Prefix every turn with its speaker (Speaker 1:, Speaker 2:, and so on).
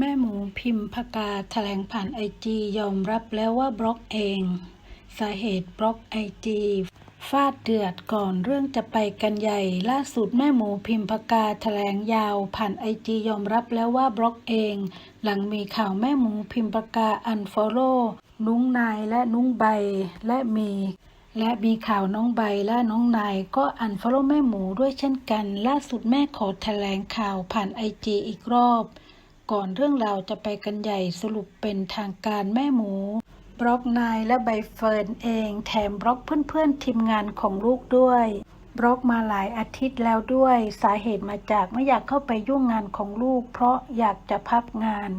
Speaker 1: แม่หมูพิมพกาแถลงผ่านไอจียอมรับแล้วว่าบล็อกเอง สาเหตุบล็อกไอจีฟาดเดือดก่อนเรื่องจะไปกันใหญ่ ล่าสุดแม่หมูพิมพกาแถลงยาว ผ่านไอจียอมรับแล้วว่าบล็อกเอง หลังมีข่าวแม่หมูพิมพกาอันฟอลโล่นุ้งนายและนุ้งใบและมีและมีข่าวน้องใบและน้องนายก็อันฟอลโล่แม่หมูด้วยเช่นกัน ล่าสุดแม่ขอแถลงข่าวผ่านไอจีอีกรอบ ก่อนเรื่องราวจะไปกันใหญ่สรุปเป็นทางการแม่หมู บล็อกนายและใบเฟิร์นเอง แถมบล็อกเพื่อนๆทีมงานของลูกด้วยบล็อกมาหลายอาทิตย์แล้วด้วย สาเหตุมาจากไม่อยากเข้าไปยุ่งงานของลูก เพราะอยากจะพักงาน